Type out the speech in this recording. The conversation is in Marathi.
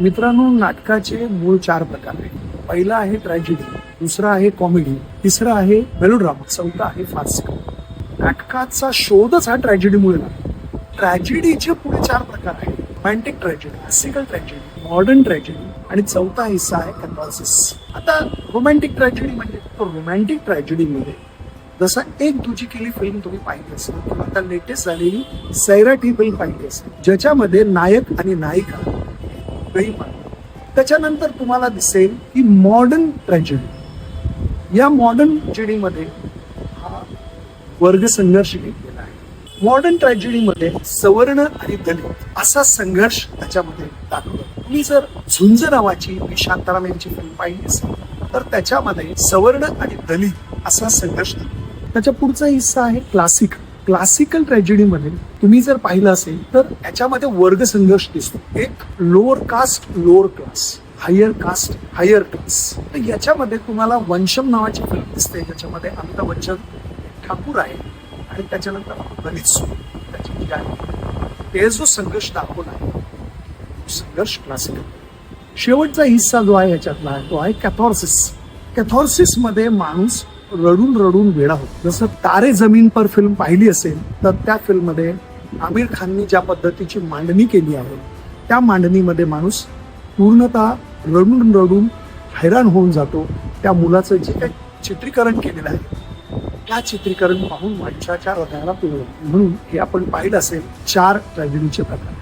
मित्रांनो नाटकाचे मूळ चार प्रकार आहेत. पहिला आहे ट्रॅजेडी दुसरा आहे कॉमेडी तिसरा आहे मेलोड्रामा चौथा आहे फास्ट नाटकाचा शोधच हा ट्रॅजेडीमुळे लागला ट्रॅजेडीचे पुढे चार प्रकार आहेत. Romantic tragedy classical tragedy modern tragedy आणि चौथा हिस्सा आहे कॅथॉसिस आता रोमॅन्टिक ट्रॅजेडी म्हणजे रोमॅन्टिक ट्रॅजेडीमध्ये जसा एक दुजी केली फिल्म तुम्ही पाहिली असेल किंवा आता लेटेस्ट झालेली सैराट ही फिल्म पाहिली असेल ज्याच्यामध्ये नायक आणि नायिका प्रेम त्याच्यानंतर तुम्हाला दिसेल की मॉडर्न ट्रॅजेडी या मॉडर्न ट्रॅजेडीमध्ये हा वर्ग संघर्ष घेतलेला आहे. मॉडर्न ट्रॅजेडीमध्ये सवर्ण आणि दलित असा संघर्ष त्याच्यामध्ये दाखवला. तुम्ही जर झुंज नावाची शांताराम यांची फिल्म पाहिली असेल तर त्याच्यामध्ये सवर्ण आणि दलित असा संघर्ष. त्याच्या पुढचा हिस्सा आहे क्लासिक क्लासिकल ट्रॅजेडीमध्ये तुम्ही जर पाहिलं असेल तर याच्यामध्ये वर्ग संघर्ष दिसतो. एक lower caste lower class higher caste higher class तर याच्यामध्ये तुम्हाला वंशम नावाची फिल्म दिसते. ज्याच्यामध्ये अमिताभ बच्चन ठाकूर आहे आणि त्याच्यानंतर ललित सुर त्याची जी आहे ते जो संघर्ष दाखवला आहे संघर्ष क्लासिकल शेवटचा हिस्सा जो आहे याच्यातला तो आहे कॅथॉर्सिस कॅथॉर्सिसमध्ये माणूस रडून रडून वेडा होतो. जसं तारे जमीन पर फिल्म पाहिली असेल तर त्या फिल्ममध्ये आमिर खाननी ज्या पद्धतीची मांडणी केली आहे त्या मांडणीमध्ये माणूस पूर्णतः रडून रडून हैराण होऊन जातो. त्या मुलाचं जे काही चित्रीकरण केलेलं आहे त्या चित्रीकरण पाहून माणसाच्या हृदयाला पिळलं. म्हणून हे आपण पाहिलं असेल चार ट्रॅजेडीचे प्रकार.